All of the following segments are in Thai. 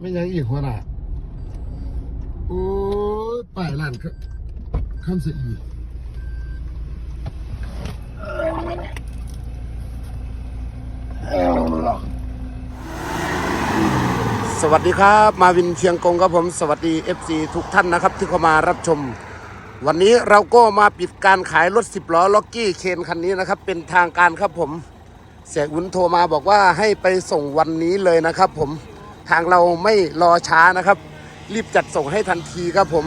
ไม่ยังอีกหัวหน้าโอ้ยป้ายร้านครับคำเสียอีสวัสดีครับ มาวินเชียงกงครับผม สวัสดี FC ทุกท่านนะครับ ที่เข้ามารับชม วันนี้เราก็มาปิดการขายรถ 10 ล้อล็อกกี้เคนคันนี้นะครับ เป็นทางการครับผม เสียอุ่นโทรมาบอกว่าให้ไปส่งวันนี้เลยนะครับผม ทางเราไม่รอช้านะครับ รีบจัดส่งให้ทันทีครับผม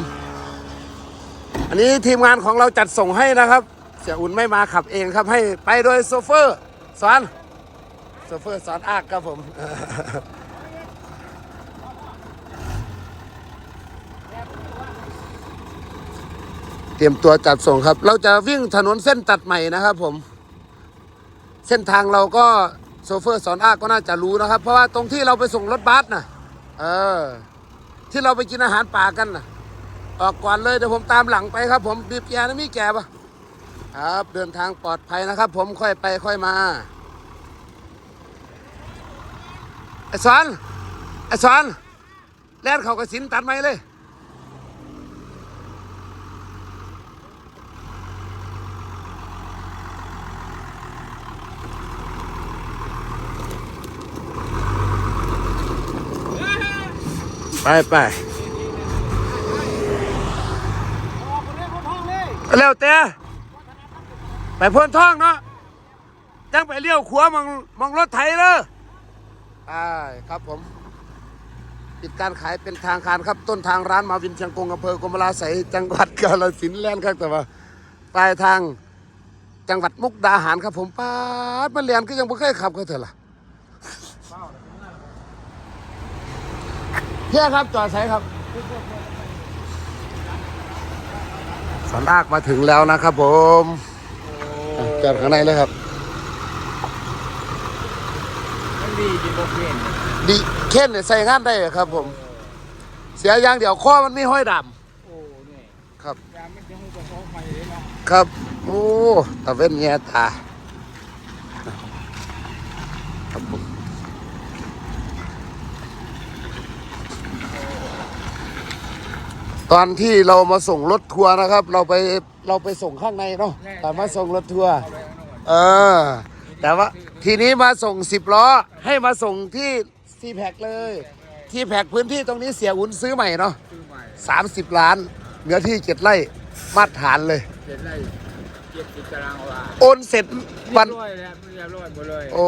อันนี้ทีมงานของเราจัดส่งให้นะครับ เสียอุ่นไม่มาขับเองครับให้ไปโดยโซเฟอร์สอนโซเฟอร์สอนอากครับผมเตรียมตัวจัดส่งครับ เราจะวิ่งถนนเส้นตัดใหม่นะครับผม เส้นทางเราก็ โซเฟอร์สอนอากก็น่าจะรู้นะครับ เพราะว่าตรงที่เราไปส่งรถบัสน่ะเออ ที่เราไปกินอาหารป่ากันน่ะออกก่อนเลยเดี๋ยวผมตามหลังไปครับ ผมบีบแกนะมีแกปะครับเดินทางปลอดภัยนะครับ ผมค่อยไปค่อยมาไอ้สอนไอ้สอนแล่นเขากระสินตัดไหมเลย ไปไปเร็วเตะไปพ่นท้องเนาะจังไปเลี้ยวขวามองมองรถไถเลยไปครับผมปิดการขายเป็นทางการครับ ต้นทางร้านมาวินเชียงกงอำเภอกรมราไสยจังหวัดกาฬสินธุ์แล่นครับแต่ว่าปลายทางจังหวัดมุกดาหารครับผมป้าดมันเรียนก็ยังไม่เคยขับก็เถอะล่ะ เพี่ยครับจอดใช้ครับสอนอากมาถึงแล้วนะครับผมอะจอดข้างในเลยครับมันดีจีบกเวียนดีเค้นเนี่ยใส่งานได้ครับผม เสียอย่างเดียวข้อมันไม่ห้อยดโอ้เนี่ยำครับยามมันจะให้กระเพาะไฟเลยเนาะครับโอ้ตะเว้นแง่ตา ครับผม ตอนที่เรามาส่งรถทัวร์นะครับ เราไปเราไปส่งข้างในเนาะแต่มาส่งรถทัวร์เอาไปข้างนอกเออแต่ว่าทีนี้มาส่งสิบล้อให้มาส่งที่ซีแพคเลย ที่แพคพื้นที่ตรงนี้เสียอุ่นซื้อใหม่เนาะซื้อใหม่สามสิบล้านเนื้อที่เจ็ดไร่มาตรฐานเลยเจ็ดไร่เจ็ดสิบตารางวาโอนเสร็จวันเรียบร้อยแล้วเรียบร้อยหมดเลยโอ้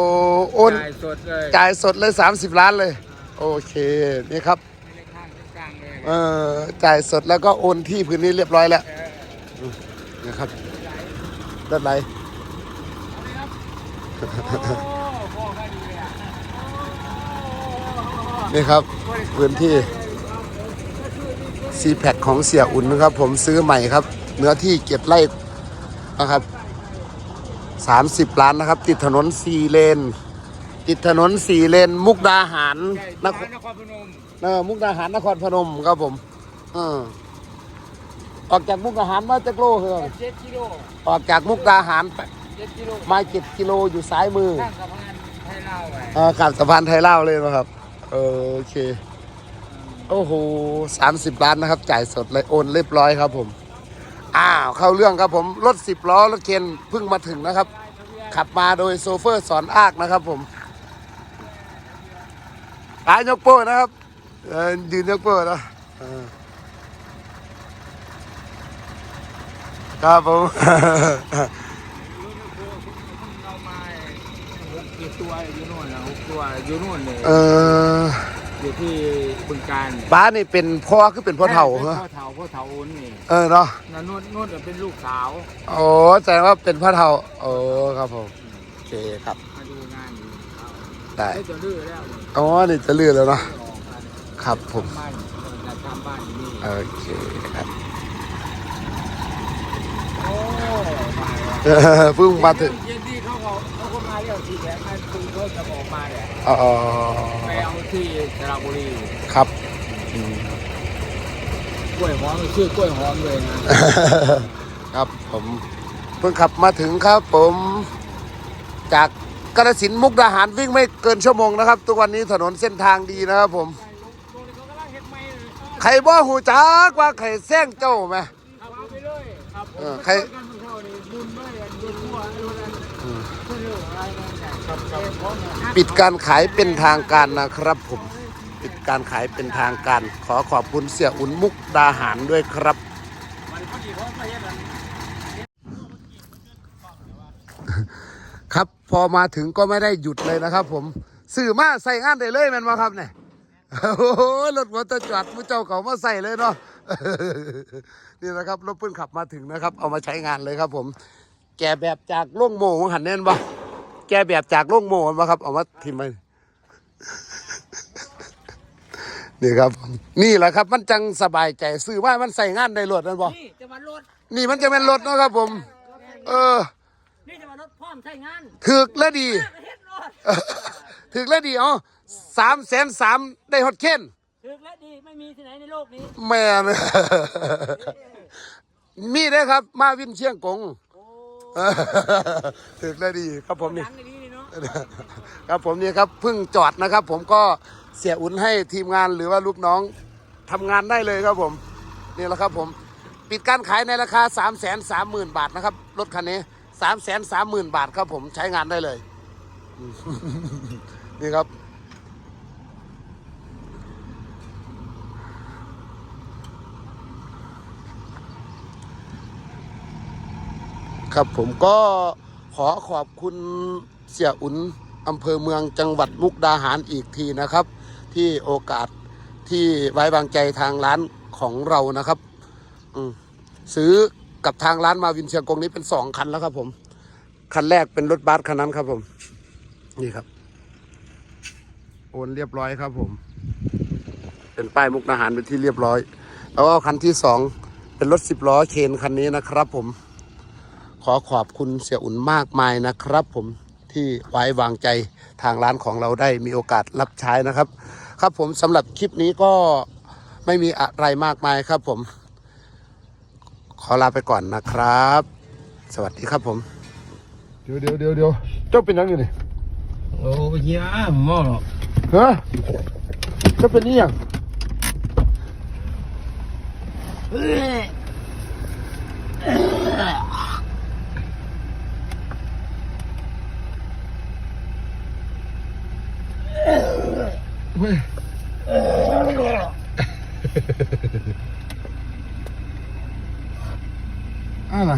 โอนจ่ายสดเลยจ่ายสดเลย30ล้านเลย โอเคนี่ครับไม่ได้ข้างกลางเลย เออจ่ายสดแล้วก็โอนที่พื้นนี้เรียบร้อยแล้วเออนะครับรถไหลโอ้พ่อก็ดีเลยอะนี่ครับพื้นที่ซีแพคของเสียอุ่นนะครับ ผมซื้อใหม่ครับ เนื้อที่เก็บไร่นะครับ30ล้านนะครับ ติดถนนสี่เลน ติดถนนสี่เลน มุกดาหารใช่นนคครรนครพนม เออมุกดาหารนครพนมครับผมเออออกจากมุกดาหารมาจากโลเหรอเจ็ดกิโลออกจากมุกดาหารไปเจ็ดกิโลมาเจ็ดกิโลอยู่ซ้ายมือข้างสะพานไทยลาวไปเออข้ามสะพานไทยเล่าวเลยนะครับเออโอเค โอ้โหสามสิบล้านนะครับ จ่ายสดเลยโอนเรียบร้อยครับผมอ้าวเข้าเรื่องครับผมรถสิบล้อรถเคนเพิ่งมาถึงนะครับ ขับมาโดยโซเฟอร์สอนอากนะครับผมอายกโป้นะครับเออ ยืนยกโป้นะเออครับผมเรามาหกเจ็ดตัวอยู่นู่นนะหกตัวอยู่นู่นเลยเอออยู่ที่บึงการป้านี่เป็นพ่อคือเป็นพ่อเฒ่าพ่เหรออเฒ่าพ่อเฒ่าโอนนี่เออเนาะนั่นนู่นนู่นเป็นลูกสาวโอ้แสดงว่าเป็นพ่อเฒ่าโอ้ครับผมโอเคครับมาดูงานอยู่เขาได้ได้จะลื้อแล้วอ๋อนี่จะเลื่อนแล้วเนาะออกกัน ครับผมทำบ้านจะทำบ้านอยู่นี่โอเคครับโอ้มาแล้วเออเพิ่งมาถึงเย็นที่เขาก็เขาก็มาเรียกทีแรกมันคุยเขาจะบอกมาเนี่ยอ๋อไปเอาที่สระบุรีครับอืมกล้วยหอมชื่อกล้วยหอมเลยนะครับผมเพิ่งขับมาถึงครับ ผม จากกระสินธุ์มุกดาหารวิ่งไม่เกินชั่วโมงนะครับ ทุกวันนี้ถนนเส้นทางดีนะครับผมรถ ใครบ่หูจักว่าใครแซงเจ้าไหมเอาไปเลยครับเออใครกันมันเข้านี่บุญไม่อันบุญทั่วไอ้รุ่นนั้นเพื่อนเรื่องอะไรนั่นแหละครับครับปิดการขายเป็นทางการนะครับผมปิดการขายเป็นทางการ ขอขอบคุณเสี่ยอุ่นมุกดาหารด้วยครับมันพอดีเพราะไม่เห็นอันครับพอมาถึงก็ไม่ได้หยุดเลยนะครับผมสื่อมาใส่งานได้เลยแมันมาครับเนี่ย โอ้โหรถมอเตอร์จอดมือเจ้าเขามาใส่เลยเนาะนี่นะครับรถเพิ่งขับมาถึงนะครับ เอามาใช้งานเลยครับ ผม แกะแบบจากโล่งโม่ของหันแน่นบ่แกะแบบจากโล่งโม่มาครับ เอามาทิมไปนี่ครับ นี่แหละครับ มันจังสบายใจซื้อว่ามันใส่งานได้รถนั่นบ่นี่จะมารถนี่มันจะเป็นรถเนาะครับ ผม เออ นี่จะมารถพร้อมใช้งานถึกและดีเฮ็ดรถถึกและดีอ๋อ สามแสนสามได้ฮอตเค้นถึกและดีไม่มีที่ไหนในโลกนี้แม่น มีได้อครับ มาวินเชียงกงโอ้ถึกและดีครับผมนี่ดังดีนี่เนาะครับผมนี่ครับเพิ่งจอดนะครับ ผมก็เสียอุ่นให้ทีมงานหรือว่าลูกน้องทำงานได้เลยครับผมนี่แหละครับผมปิดการขายในราคา 3 3 0 0 0 0 บาทนะครับรถคันนี้ 3 3 0 0 0 0 บาทครับผมใช้งานได้เลย นี่ครับ ครับผมก็ขอขอบคุณเสียอุ่นอำเภอเมืองจังหวัดมุกดาหารอีกทีนะครับ ที่โอกาสที่ไว้วางใจทางร้านของเรานะครับซื้อกับทางร้านมาวินเชียงกงนี้เป็นสองคันแล้วครับผม คันแรกเป็นรถบัสคันนั้นครับผม นี่ครับ โอนเรียบร้อยครับผม เป็นป้ายมุกดาหารเป็นที่เรียบร้อย แล้วก็คันที่สองเป็นรถสิบล้อเคนคันนี้นะครับผม ขอขอบคุณเสี่ยอุ่นมากมายนะครับ ผมที่ไว้วางใจทางร้านของเราได้มีโอกาสรับใช้นะครับ ครับผมสำหรับคลิปนี้ก็ไม่มีอะไรมากมายครับผม ขอลาไปก่อนนะครับ สวัสดีครับผม เดี๋ยวเดี๋ยวเดี๋ยวเดี๋ยวเจ้าเป็นยังไงนี่โอ้ยยาหม้อหรอกฮะเจ้าเป็นนี่ยังเฮ้ย อะไร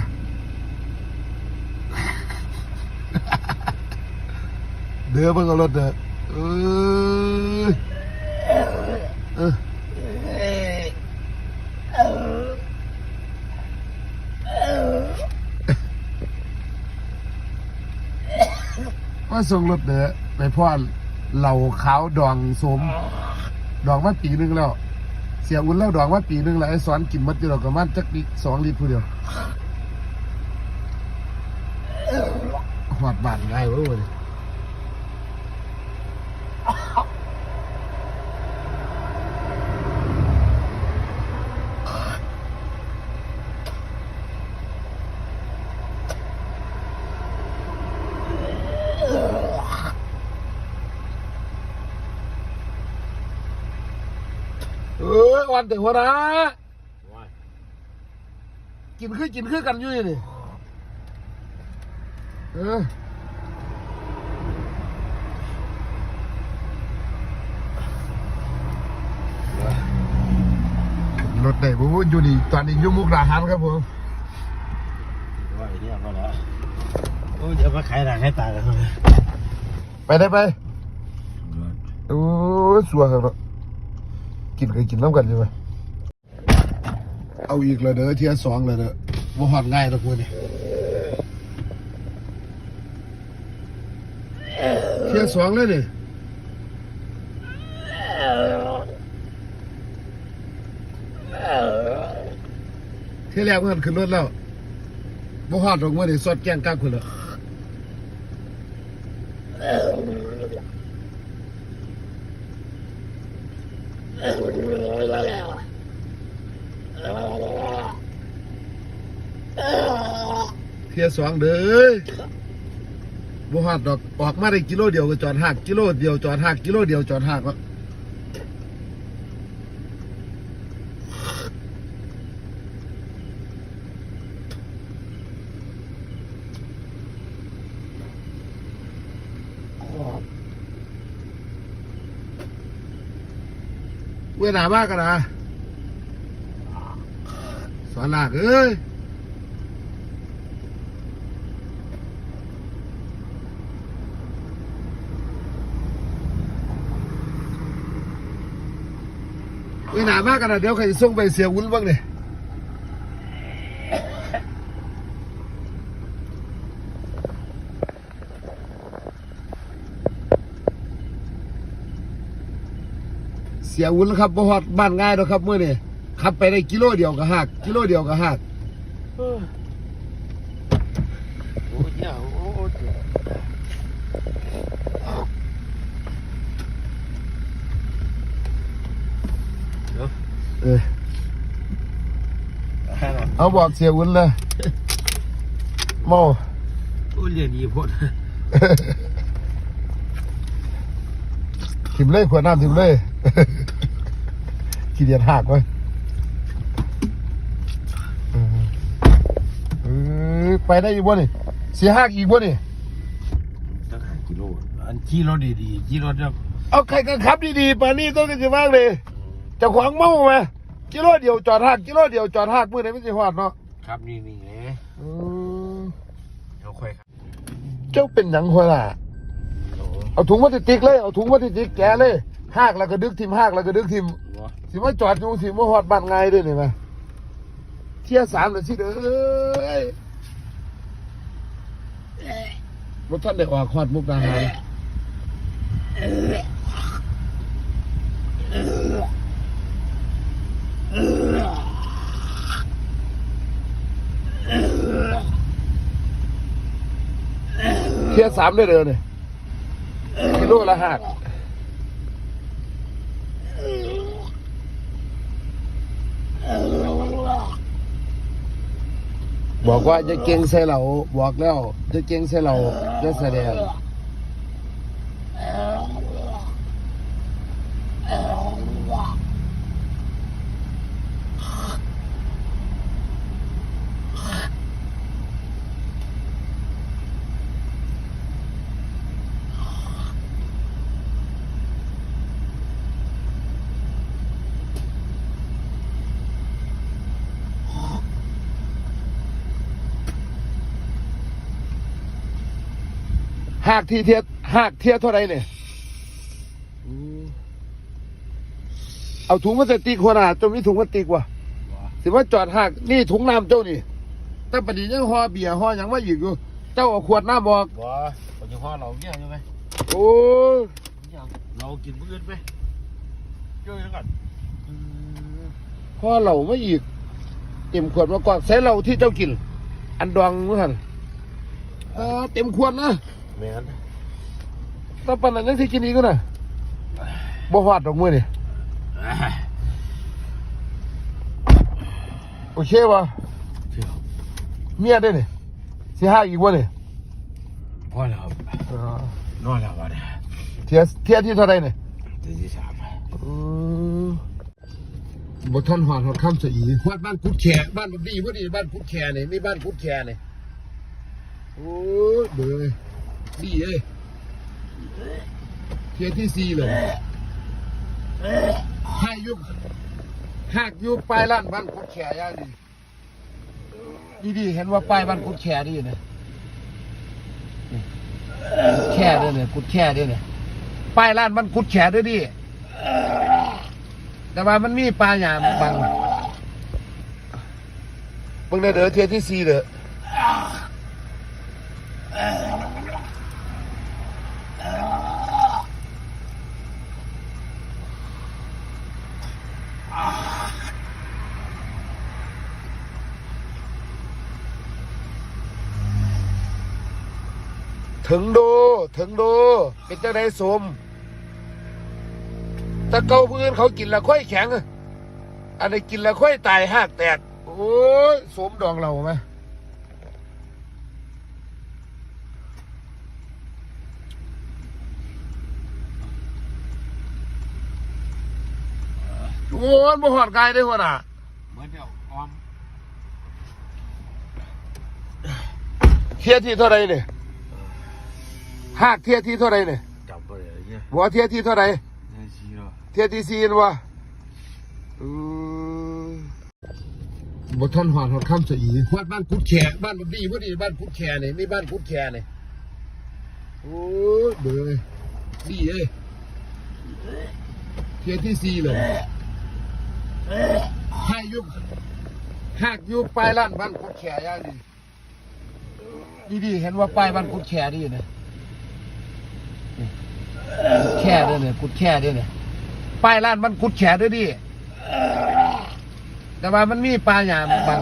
เดือเพิ่งเอารถเด้อเออเออว่าส่งรถเด้อไปพ่อ เหล่าขาวดองสม ดองมาปีหนึงแล้ว เสียอุ่นแล้วดองมาปีหนึงแล้วไอ้สอนกินมัดอยู่ดอกกับมันจักลิสองลิตรผู้เดียวหอดบานง่ายเว้ย เอ อวันแต่หัวนะกินคือกินคือกันอยู่นี่เออรถไหนผมอยู่นี่ตอนนี้อยู่มุกดาหารครับผมว่าไอเนี่ยก็แล้วโอ้ยเดี๋ยวมาขายหนังให้ตายกันเลยไปได้ไปโอ้ยสัวครับ กินเคยกินน้ำกันใช่ไหมเอาอีกเลยเด้อเทียสองเลยเด้อว่าหอดง่ายตะกูนี่เทียสองเลยนี่เที่ยแรกเพื่อนขึ้นรถแล้วบ่หอดตรงมื่อนี่สดแกงกลาคุณเลย ทียสองเด้อบ่หอดดอกออกมาได้กิโลเดียวก็จอดหักกิโลเดียวจอดหักกิโลเดียวจอดหักแล้เวลามากกันนะสอนหลักเอ้ย เวลามากกันนะเดี๋ยวใครส่งไปเสียวุ้นบ้างเนี่ยเสียวุ้นครับบ่ฮอดบ้านง่ายดอกครับเมื่อนี่ขับไปได้กิโลเดียวก็หักกิโลเดียวก็หัก โอ้ยเนี่ยโอ้โห เออเอาบอกเสียวุ้นเลยเมาโอ้ยเรียนดีพอดถิมเลยขวดน้ำถิมเลยขี้เดียดหักไว้เออเออไปได้อีกบ่นี่เสียหักอีกบ่นี่ตั้งห้ากิโลอันขี่รถดีๆขี่รถเนี่ยเอาใครกันขับดีๆปานนี้ต้องกันจะมากเลยเจะขวางเมาไหม กิโลเดียวจอดหักกิโลเดียวจอดหักมือไหนไม่ใช่หอดเนาะครับนี่นี่ไงอืมเดี๋ยวค่อยครับเจ้าเป็นหยังหัวล่ะโอ้เอาถุงพลาสติกเลย เอาถุงพลาสติกแกะเลยหากแล้วก็ดึกทิมหากแล้วก็ดึกทิมโหสิมาจอดอยู่สิมาหอดบ้านไงายด้วยนี่ไหมเที่ยสามเลยสิเด้อรถท่านได้ออกหอดมุกดาหาร ทียสามได้เด้อเนี่ยกิโลละหักบอกว่าจะเก่งใส่เราบอกแล้วจะเก่งใส่เราจะแสดง หากที่เทียหากเทียเท่าไรเนี่ยเอาถุงพลาสติกขนาดเจ้ามีถุงพลาสติกวะสิว่าจอดหากนี่ถุงน้ำเจ้านี่แต่ปดียังห่อเบียร์ห่อหยังมาอีกอยู่เจ้าเอาขวดน้ำบอกบ่ปัจจุบันเราเนี่ยใช่ไหมโอ้ยเรากินมื้ออื่นไหมเจ้ายังก่อนห่อเหล่ามาอีกเต็มขวดมาก่อนใส่เหล่าที่เจ้ากิน อันดองมั้งหันเออเต็มขวดนะแม่ นถ้าปันนั้นยังที่กินอีกก็น่ะบ่หอดดอกมือนี่โอเควะเที่ยวเมียได้เนี่ยสิห้าอีกวะเนี่ยพอแล้วครับนอนแล้ววะเนี่ยเทียเทียที่เท่าไรเนี่ยเดือนที่สามบ่ท่านหอดหอดข้ามสอีหอดบ้านกุดแขบ้านบัดดีพอดีบ้านกุดแขเนี่ยมีบ้านกุดแขเนี่ยโอ้ยเบื่อ ดีเอ้ยเทียที่สี่เลยห้ยุบหากยู่ปลายล้านบ้านกุดแขย่าดีดีดีเห็นว่าป้ายบ้านกุดแขดีนะนี่แค่ด้อเนี่ยกุดแค่ด้อเนี่ยป้ายร้านมันกุดแขด้อดิแต่ว่ามันมีปลาหยามบังเบิ่งได้เด้อเทียที่สี่เด้อ ถึงโดถึงโดเป็นเจ้าไดสมถ้าเกาพื้นเขากินและค่อยแข็งอะอันนี้กินและค่อยตายหักแตก โอ้ยสมดองเราไหมโอ้ยบ่หอดกายได้หัวหน้าเหมือนเดียวออมเทียที่เท่าไรเนี่ย หักเทียที่เท่าไรเนี่ยจับไปเลยเนี่ยบัวเทียที่เท่าไรเนี่ยชี้เนาะเทียที่สี่นวะชอืมบท่านหอดหอดคำสอีฮอดบ้านกุดแขบ้านบดีพอดีบ้านกุดแขนี่นี่บ้านกุดแขนี่โอ้ยเบื่อเลยดีเอ้ยเทียที่สี่เลยให้ยุบหักยุบปลายล้านบ้านกุดแขย่างดีดีดีๆเห็นว่าปลายบ้านกุดแขดีนะนี่กุด แค่ด้วยเนี่ยกุดแค่ด้วยเนี่ยป้ายล้านมันกุดแขด้วยดิแต่ว่ามันมีปลาหยามบาง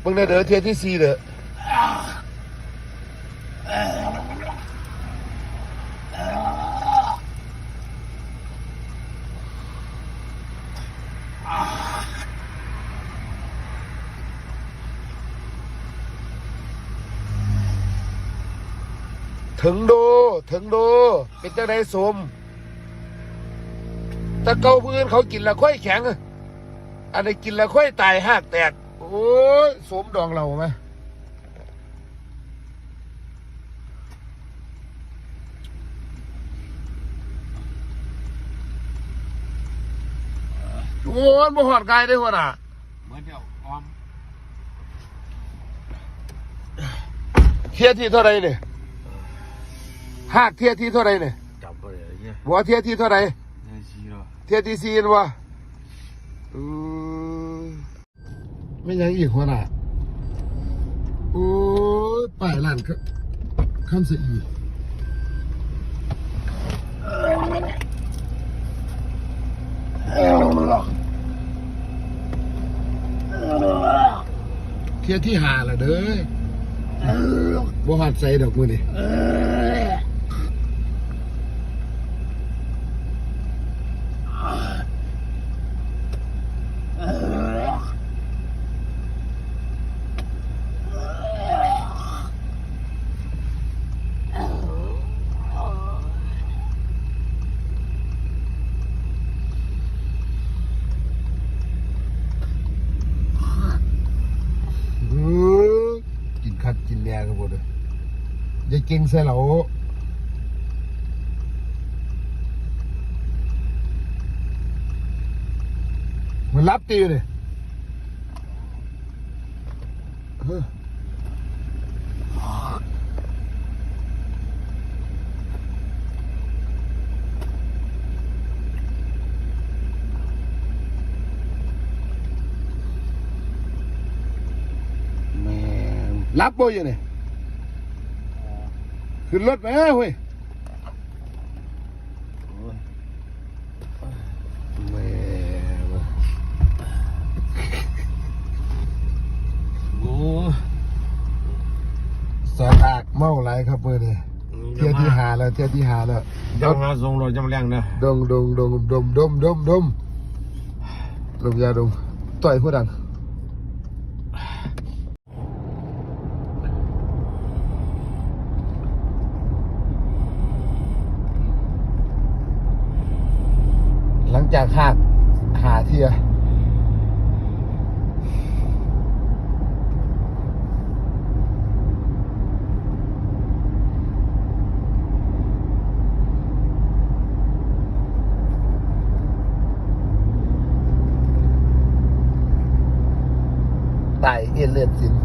เบิ่งเด้อเด้อเทียที่สี่เด้อ ถึงโดถึงโดเป็นจังไดสมแต่เกาพื้นเขากินแล้วค่อยแข็ง อันนี้กินแล้วค่อยตายหากแตก โอ้ยสมดองเราไหมโอ้ยบ่หอดกายได้หัวหน่ะเหมือนเดียวออมเทียที่เท่าไรเนี่ย หากเทียที่เท่าไรเนี่ยจับไปเลยเนี่ยบัวเทียที่เท่าไรเนี่ยชีเนาะเทียที่ซีนวะอืมไม่ยังอีกหัวหน่ะโอ้ยป่ายหลานครับคำสีเทียที่หาละเด้อบ่หัดใส่ดอกมือนี่อื้อกินคัดกินแน่กันหมดเลย อย่าเส่เหลามันรับตีเลยเฮ้อแม่งรับบ่อยู่เนี่ย ขึ้นรถไปเฮ้ยเว้ยแม่งโอ้สอนอากเมาไรครับเพื่อนเนี่ยเที่ยวที่หาแล้วเที่ยวที่หาแล้วยังหาทรงรถจำแรงเนอะดงดงดงดมดมดมดมดมยาดมต่อยผู้ดังังจากหากหาเทียไต่เอียนเลือดสิน